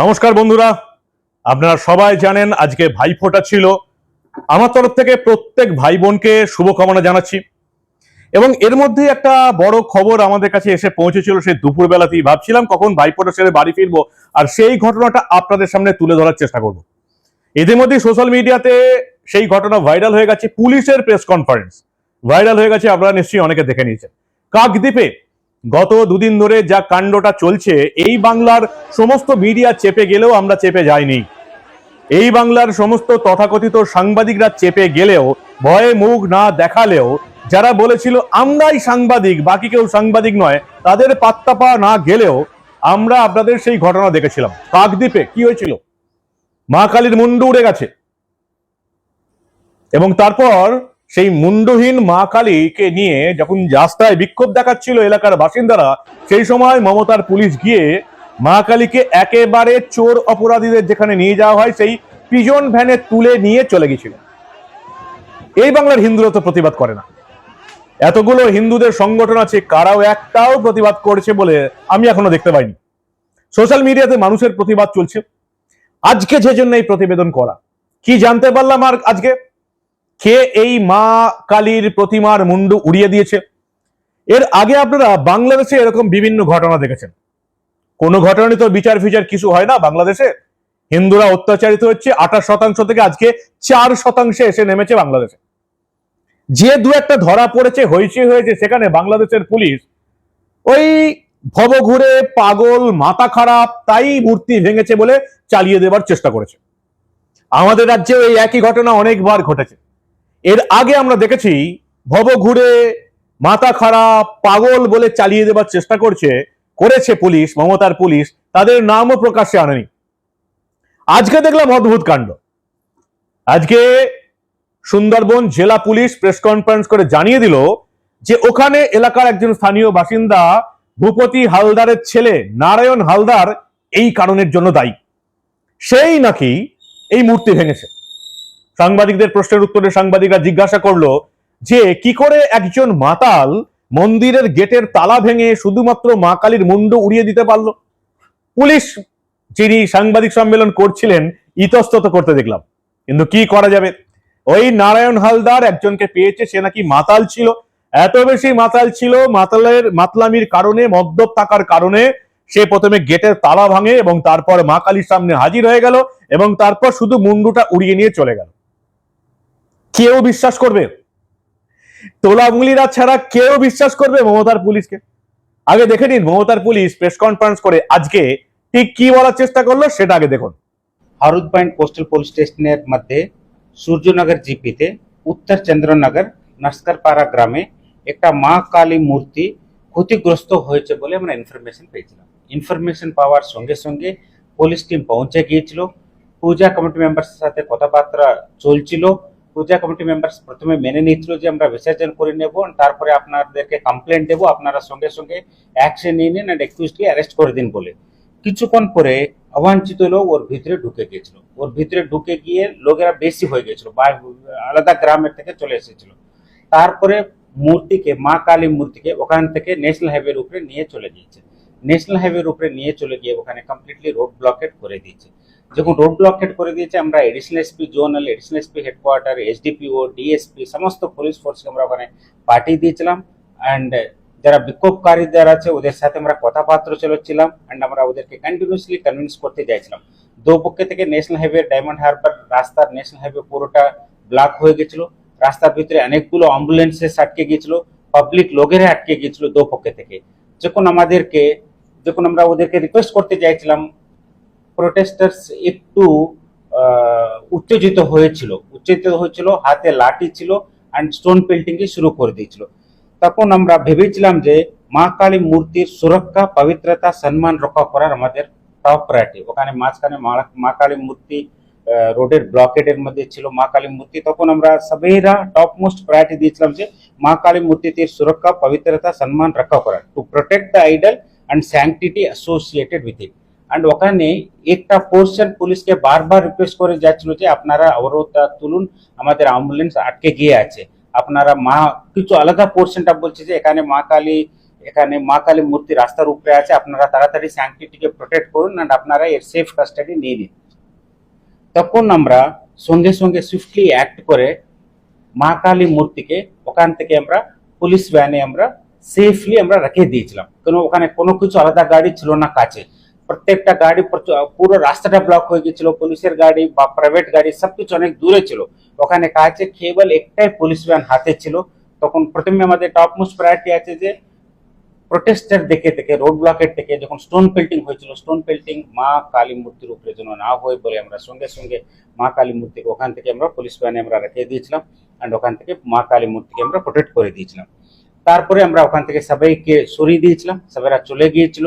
নমস্কার বন্ধুরা, আপনারা সবাই জানেন আজকে ভাইফোঁটা ছিল। আমার তরফ থেকে প্রত্যেক ভাই বোনকে শুভকামনা জানাচ্ছি। এবং এর মধ্যে একটা বড় খবর আমাদের কাছে এসে পৌঁছেছিল, সেই দুপুরবেলাতেই ভাবছিলাম কখন ভাইফোঁটা ছেড়ে বাড়ি ফিরবো, আর সেই ঘটনাটা আপনাদের সামনে তুলে ধরার চেষ্টা করব। এদের মধ্যে সোশ্যাল মিডিয়াতে সেই ঘটনা ভাইরাল হয়ে গেছে পুলিশের প্রেস কনফারেন্স ভাইরাল হয়ে গেছে আপনারা নিশ্চয়ই অনেকে দেখে নিয়েছেন। কাকদ্বীপে গত দুদিন ধরে যা কাণ্ডটা চলছে, এই বাংলার সমস্ত মিডিয়া চেপে গেলেও আমরা চেপে যাইনি। এই বাংলার সমস্ত তথাকথিত সাংবাদিকরা চেপে গেলেও, ভয়ে মুখ না দেখালেও, যারা বলেছিল আমরাই সাংবাদিক, বাকি কেউ সাংবাদিক নয়, তাদের পাত্তা পাওয়া না গেলেও আমরা আপনাদের সেই ঘটনা দেখেছিলাম। কাকদ্বীপে কি হয়েছিল? মা কালীর মুন্ডু উড়ে গেছে। এবং তারপর সেই মুন্ডহীন মা কালীকে নিয়ে যখন রাস্তায় বিক্ষোভ দেখাচ্ছিল এলাকার বাসিন্দারা, সেই সময় মমতার পুলিশ গিয়ে মা কালীকে একেবারে চোর অপরাধীদের যেখানে নিয়ে যাওয়া হয়, সেই পিজন ভ্যানে তুলে নিয়ে চলে গেছিল। এই বাংলার হিন্দুরা তো প্রতিবাদ করে না। এতগুলো হিন্দুদের সংগঠন আছে, কারাও একটাও প্রতিবাদ করেছে বলে আমি এখনও দেখতে পাইনি। সোশ্যাল মিডিয়াতে মানুষের প্রতিবাদ চলছে। আজকে যে জন্য এই প্রতিবেদন করা, কি জানতে পারলাম আর আজকে? কে এই মা কালীর প্রতিমার মুন্ডু উড়িয়ে দিয়েছে? এর আগে আপনারা বাংলাদেশে এরকম বিভিন্ন ঘটনা দেখেছেন। কোনো ঘটনায় তো বিচার ফিচার কিছু হয় না বাংলাদেশে। হিন্দুরা অত্যাচারিত হচ্ছে, আঠাশ শতাংশ থেকে আজকে চার শতাংশে এসে নেমেছে বাংলাদেশে। যে দু একটা ধরা পড়েছে হয়েছে হয়েছে, সেখানে বাংলাদেশের পুলিশ ওই ভব ঘুরে পাগল, মাথা খারাপ, তাই মূর্তি ভেঙেছে বলে চালিয়ে দেবার চেষ্টা করেছে। আমাদের রাজ্যে এই একই ঘটনা অনেকবার ঘটেছে। এর আগে আমরা দেখেছি ভব ঘুরে মাথা খারাপ পাগল বলে চালিয়ে দেবার চেষ্টা করছে, করেছে পুলিশ, মমতার পুলিশ, তাদের নামও প্রকাশ্যে আনেনি। আজকে দেখলাম অদ্ভুত কাণ্ড। আজকে সুন্দরবন জেলা পুলিশ প্রেস কনফারেন্স করে জানিয়ে দিল যে ওখানে এলাকার একজন স্থানীয় বাসিন্দা ভূপতি হালদারের ছেলে নারায়ণ হালদার এই কারণের জন্য দায়ী। সেই নাকি এই মূর্তি ভেঙেছে। সাংবাদিকদের প্রশ্নের উত্তরে সাংবাদিকরা জিজ্ঞাসা করল যে, কি করে একজন মাতাল মন্দিরের গেটের তালা ভেঙে শুধুমাত্র মা কালীর মুন্ডু উড়িয়ে দিতে পারল? পুলিশ যিনি সাংবাদিক সম্মেলন করছিলেন, ইতস্তত করতে দেখলাম। কিন্তু কি করা যাবে? ওই নারায়ণ হালদার একজনকে পেয়েছে, সে নাকি মাতাল ছিল। এত বেশি মাতাল ছিল মাতালের, মাতলামির কারণে, মদ্যপ থাকার কারণে সে প্রথমে গেটের তালা ভাঙে এবং তারপর মা কালীর সামনে হাজির হয়ে গেল এবং তারপর শুধু মুন্ডুটা উড়িয়ে নিয়ে চলে গেল। কেউ বিশ্বাস করবে? তোলা তোলামুলিরা ছাড়া কেউ বিশ্বাস করবে মমতার পুলিশকে? আগে দেখে নিন, মমতার পুলিশ প্রেস কনফারেন্স করে আজকে ঠিক কি বলার চেষ্টা করল সেটা আগে দেখুন। হারুদ পয়েন্ট কোস্টাল পুলিশ স্টেশনের মধ্যে সূর্যনগর জিপিতে উত্তর চন্দ্রনগর নস্করপাড়া গ্রামে একটা মা কালী মূর্তি ক্ষতিগ্রস্ত হয়েছে বলে আমরা ইনফরমেশন পেয়েছিলাম। ইনফরমেশন পাওয়ার সঙ্গে সঙ্গে পুলিশ টিম পৌঁছে গিয়েছিল। পূজা কমিটি মেম্বার্সের সাথে কথাবার্তা চলছিল। পূজা কমিটি মেম্বার্স প্রথমে মেনে নিয়েছিল যে আমরা বিসর্জন করে নেব, তারপরে আপনাদেরকে কমপ্লেন দেবো, আপনারা সঙ্গে সঙ্গে অ্যাকশন নিয়ে নিন অ্যান্ড একুইজকে অ্যারেস্ট করে দিন বলে। কিছুক্ষণ পরে অবাঞ্ছিত লোক ওর ভিতরে ঢুকে গিয়েছিল। ওর ভিতরে ঢুকে গিয়ে লোকেরা বেশি হয়ে গেছিল আলাদা গ্রামের থেকে চলে এসেছিল। তারপরে মূর্তিকে, মা কালী মূর্তিকে ওখান থেকে ন্যাশনাল হাইওয়ের উপরে নিয়ে চলে গিয়েছে। ন্যাশনাল হাইওয়ের উপরে নিয়ে চলে গিয়ে ওখানে কমপ্লিটলি রোড ব্লকেট করে দিয়েছে। যখন রোড ব্লকেট করে দিয়েছে আমরা additional SP zonal additional SP headquarter SDPO DSP সমস্ত পুলিশ ফোর্সকে আমরা ওখানে পাঠিয়ে দিয়েছিলাম। অ্যান্ড যারা বিক্ষোভকারী যারা আছে, ওদের সাথে আমরা কথাবার্তা চলেছিলাম। অ্যান্ড আমরা ওদেরকে কন্টিনিউসলি কনভিন্স করতে যাইছিলাম দু পক্ষে থেকে ন্যাশনাল হাইওয়ে ডায়মন্ড হারবার রাস্তার ন্যাশনাল হাইওয়ে পুরোটা ব্লক হয়ে গেছিল। রাস্তার ভিতরে অনেকগুলো অ্যাম্বুলেন্সেস আটকে গিয়েছিল। পাবলিক লোকেরা আটকে গিয়েছিল দু পক্ষে থেকে। যখন আমাদেরকে, যখন আমরা ওদেরকে রিকোয়েস্ট করতে চাইছিলাম প্রোটেস্টার্স একটু উত্তেজিত হয়েছিল। উত্তেজিত হয়েছিল, হাতে লাঠি ছিল অ্যান্ড স্টোন পেল্টিং শুরু করে দিয়েছিল। তখন আমরা ভেবেছিলাম যে মা কালী মূর্তির সুরক্ষা, পবিত্রতা, সম্মান রক্ষা করার আমাদের টপ প্রায়োরিটি ওখানে মাঝখানে মা- কালী মূর্তি রোডের ব্লকেটের মধ্যে ছিল মা কালী মূর্তি। তখন আমরা সবেরা টপ মোস্ট প্রায়োরিটি দিয়েছিলাম যে মা কালী মূর্তিটির সুরক্ষা, পবিত্রতা, সম্মান রক্ষা করার। To protect the idol and sanctity associated with it and ওখানে একটা পোর্শন পুলিশকে বারবার রিকোয়েস্ট করে যাচ্ছিল যে আপনারা অবরোধটা তুলুন, আমাদের অ্যাম্বুলেন্স আটকে গিয়ে আছে। আপনারা মা, কিছু আলাদা পোর্শনটা বলছে যে এখানে মা কালী, এখানে মা কালী মূর্তি রাস্তার উপরে আছে, আপনারা তাড়াতাড়ি স্যাংটিটিকে প্রোটেক্ট করুন অ্যান্ড আপনারা এর সেফ কাস্টাডি নিয়ে নিন। তখন আমরা সঙ্গে সঙ্গে সুইফটলি অ্যাক্ট করে মা কালী মূর্তিকে ওখান থেকে আমরা পুলিশ ভ্যানে আমরা সেফলি আমরা রেখে দিয়েছিলাম। কারণ ওখানে কোনো কিছু আলাদা গাড়ি ছিল না কাছে। প্রত্যেকটা গাড়ি পুরো রাস্তাটা ব্লক হয়ে গেছিল পুলিশের গাড়ি বা প্রাইভেট গাড়ি সবকিছু অনেক দূরে ছিল। ওখানে কাছে কেবল একটাই পুলিশ ভ্যান হাতে ছিল। তখন প্রথমে আমাদের টপ মোস্ট প্রায়োরিটি আছে যে প্রোটেস্টার দেখে থেকে রোড ব্লকের থেকে যখন স্টোন পেল্টিং হয়েছিল স্টোন পেল্টিং মা কালী মূর্তির উপরে যেন না হয় বলে আমরা সঙ্গে সঙ্গে মা কালী মূর্তিকে ওখান থেকে আমরা পুলিশ ভ্যানে আমরা রেখে দিয়েছিলাম অ্যান্ড ওখান থেকে মা কালী মূর্তিকে আমরা প্রোটেক্ট করে দিয়েছিলাম। তারপরে আমরা ওখান থেকে সবাইকে সরিয়ে দিয়েছিলাম। সবাইরা চলে গিয়েছিল।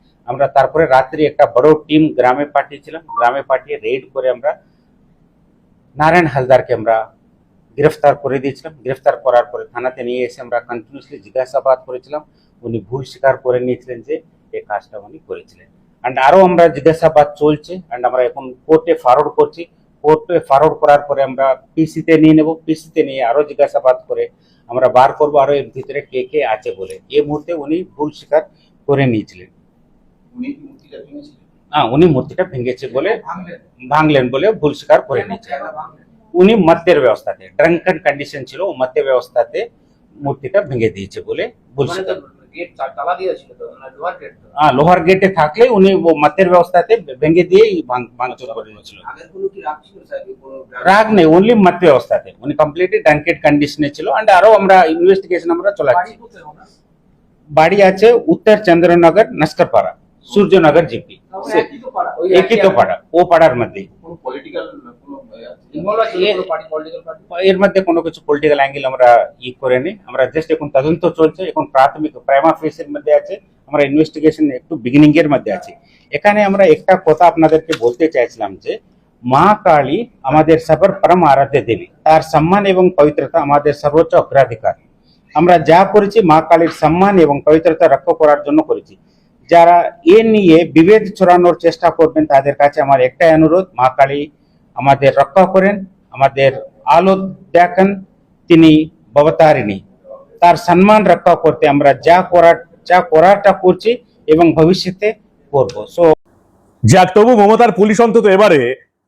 আমরা তারপরে রাত্রি একটা বড় টিম গ্রামে পাঠিয়েছিলাম। গ্রামে পাঠিয়ে রেড করে আমরা নারায়ণ হালদারকে আমরা গ্রেফতার করে দিয়েছিলাম। গ্রেফতার করার পরে থানাতে নিয়ে এসে আমরা কন্টিনিউসলি জিজ্ঞাসাবাদ করেছিলাম। উনি ভুল স্বীকার করে নিয়েছিলেন যে এই কাজটা উনি করেছিলেন। অ্যান্ড আরও আমরা জিজ্ঞাসাবাদ চলছে। অ্যান্ড আমরা এখন কোর্টে ফরওয়ার্ড করছি। কোর্টে ফরওয়ার্ড করার পরে আমরা পিসিতে নিয়ে নেব। পিসিতে নিয়ে আরও জিজ্ঞাসাবাদ করে আমরা বার করব। আরও এর ভিতরে কে কে আছে বলে। এই মুহূর্তে উনি ভুল স্বীকার করে নিয়েছিলেন উনি কি মূর্তিটা ভেঙেছিলেন হ্যাঁ উনি মূর্তিটা ভেঙেছে বলে ভাঙলেন। বলে ভুল স্বীকার করে নিয়েছে। উনি মদ্যের ব্যবস্থাতে ড্রাঙ্কেন কন্ডিশন ছিল ও মদ্যের ব্যবস্থাতে মূর্তিটা ভেঙে দিয়েছে বলে ভুল মানে স্বীকার হ্যাঁ লোহার গেটে থাকলে উনি ব্যবস্থাতে ভেঙে দিয়ে ভাঙচুর করে নিয়েছিল। আগের কোনো কি রাগ নেই অনলি মদ্য ব্যবস্থাতে। উনি কমপ্লিটলি কন্ডিশনে ছিল অ্যান্ড আরও আমরা ইনভেস্টিগেশন আমরা চলাচ্ছি। বাড়ি আছে উত্তর চন্দ্রনগর নস্করপাড়া সূর্যনগর জিপি। একই তো পাড়া, ও পাড়ার মধ্যে কোনো পলিটিক্যাল কোনো ইনভলভ আছে? এ- কোনো পার্টি পলিটিক্যাল পার্টি এর মধ্যে কোনো কিছু পলিটিক্যাল অ্যাঙ্গেল আমরা ই করে নি আমরা জাস্ট এখন তদন্ত চলছে এখন প্রাথমিক প্রাইমা ফেসের মধ্যে আছে আমরা ইনভেস্টিগেশন একটু বিগিনিং এর মধ্যে আছে। এখানে আমরা একটা কথা আপনাদেরকে বলতে চাইছিলাম যে মা কালী আমাদের সবার পরম আরাধ্য দেবী। তার সম্মান এবং পবিত্রতা আমাদের সর্বোচ্চ অগ্রাধিকার। আমরা যা করেছি মা কালীর সম্মান এবং পবিত্রতা রক্ষা করার জন্য করেছি। যারা এ নিয়ে বিভেদ ছড়ানোর চেষ্টা করবেন, তাদের কাছে আমার একটাই অনুরোধ, মা কালী আমাদের রক্ষা করেন, আমাদের আলো দেখেন, তিনি ভবতারিণী তার সম্মান রক্ষা করতে আমরা যা করার, যা করারটা করছি এবং ভবিষ্যতে করব। সো যাক, তবু মমতার পুলিশ অন্তত এবারে,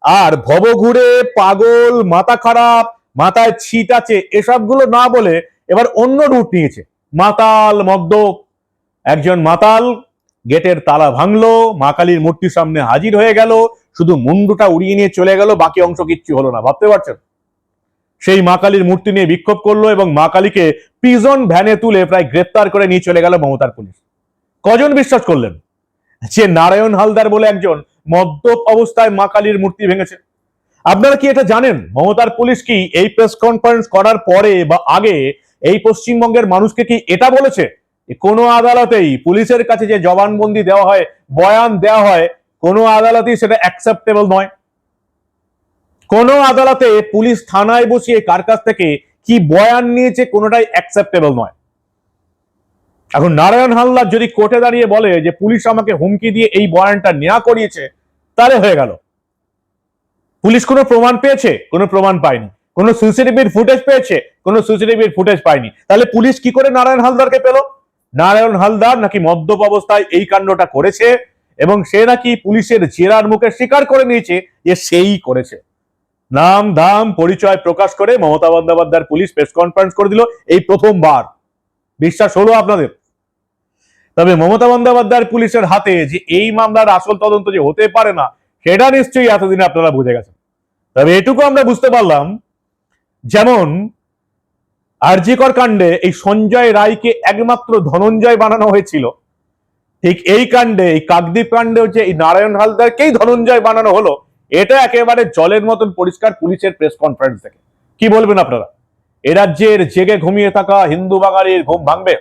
আর ভব ঘুরে পাগল, মাথা খারাপ, মাথায় ছিট আছে, এসবগুলো না বলে এবার অন্য রুট নিয়েছে। মাতাল মদ্যপ একজন মাতাল গেটের তালা ভাঙলো, মা কালীর মূর্তির সামনে হাজির হয়ে গেল, শুধু মুন্ডুটা উড়িয়ে নিয়ে চলে গেল, বাকি অংশ কিচ্ছু হলো না, ভাবতে পারছেন? সেই মা কালীর মূর্তি নিয়ে বিক্ষোভ করল এবং মা কালীকে পিজন ভ্যানে তুলে প্রায় গ্রেপ্তার করে নিয়ে চলে গেল মমতার পুলিশ। কজন বিশ্বাস করলেন? যে নারায়ণ হালদার বলে একজন মদ্যপ অবস্থায় মা কালীর মূর্তি ভেঙেছে। আপনারা কি এটা জানেন? মমতার পুলিশ কি এই প্রেস কনফারেন্স করার পরে বা আগে এই পশ্চিমবঙ্গের মানুষকে কি এটা বলেছে? কোনো আদালতেই পুলিশের কাছে যে জবানবন্দি দেওয়া হয়, বয়ান দেওয়া হয়, কোনো আদালতেই সেটা অ্যাকসেপ্টেবল নয়। কোনো আদালতে পুলিশ থানায় বসিয়ে কার কাছ থেকে কি বয়ান নিয়েছে কোনোটাই অ্যাকসেপ্টেবল নয়। এখন নারায়ণ হালদার যদি কোর্টে দাঁড়িয়ে বলে যে পুলিশ আমাকে হুমকি দিয়ে এই বয়ানটা নেওয়া করিয়েছে, তাহলে হয়ে গেল। পুলিশ কোনো প্রমাণ পেয়েছে? কোনো প্রমাণ পায়নি। কোনো সিসিটিভির ফুটেজ পেয়েছে? কোনো সিসিটিভির ফুটেজ পায়নি। তাহলে পুলিশ কি করে নারায়ণ হালদারকে পেল? নারায়ণ হালদার নাকি মদ্যপ অবস্থায় এই কাণ্ডটা করেছে এবং সে নাকি পুলিশের জেরার মুখে স্বীকার করে নিয়েছে যে সেই করেছে। নাম, দাম, পরিচয় প্রকাশ করে মমতা বন্দ্যোপাধ্যায়ের পুলিশ প্রেস কনফারেন্স করে দিল এই প্রথমবার। বিশ্বাস হলো আপনাদের? তবে মমতা বন্দ্যোপাধ্যায়ের পুলিশের হাতে যে এই মামলার আসল তদন্ত যে হতে পারে না, সেটা নিশ্চয়ই এতদিনে আপনারা বুঝে গেছেন। তবে এটুকু আমরা বুঝতে পারলাম, যেমন আরজিকর কাণ্ডে এই সঞ্জয় রায়কে একমাত্র ধনঞ্জয় বানানো হয়েছিল। ঠিক এই কাণ্ডে, এই কাকদ্বীপ কাণ্ডে হচ্ছে এই নারায়ণ হালদারকেই ধনঞ্জয় বানানো হলো। এটা একেবারে জলের মতন পরিষ্কার পুলিশের প্রেস কনফারেন্স থেকে। কি বলবেন আপনারা? এ রাজ্যের জেগে ঘুমিয়ে থাকা হিন্দু বাঙালির ঘুম ভাঙবে।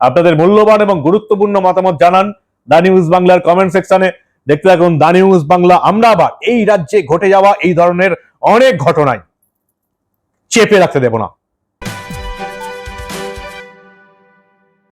আপনাদের মূল্যবান এবং গুরুত্বপূর্ণ মতামত জানান দা নিউজ বাংলার কমেন্ট সেকশনে দেখতে থাকুন দা নিউজ বাংলা। আমরা আবার এই রাজ্যে ঘটে যাওয়া এই ধরনের অনেক ঘটনায় চেপে রাখতে দেব না।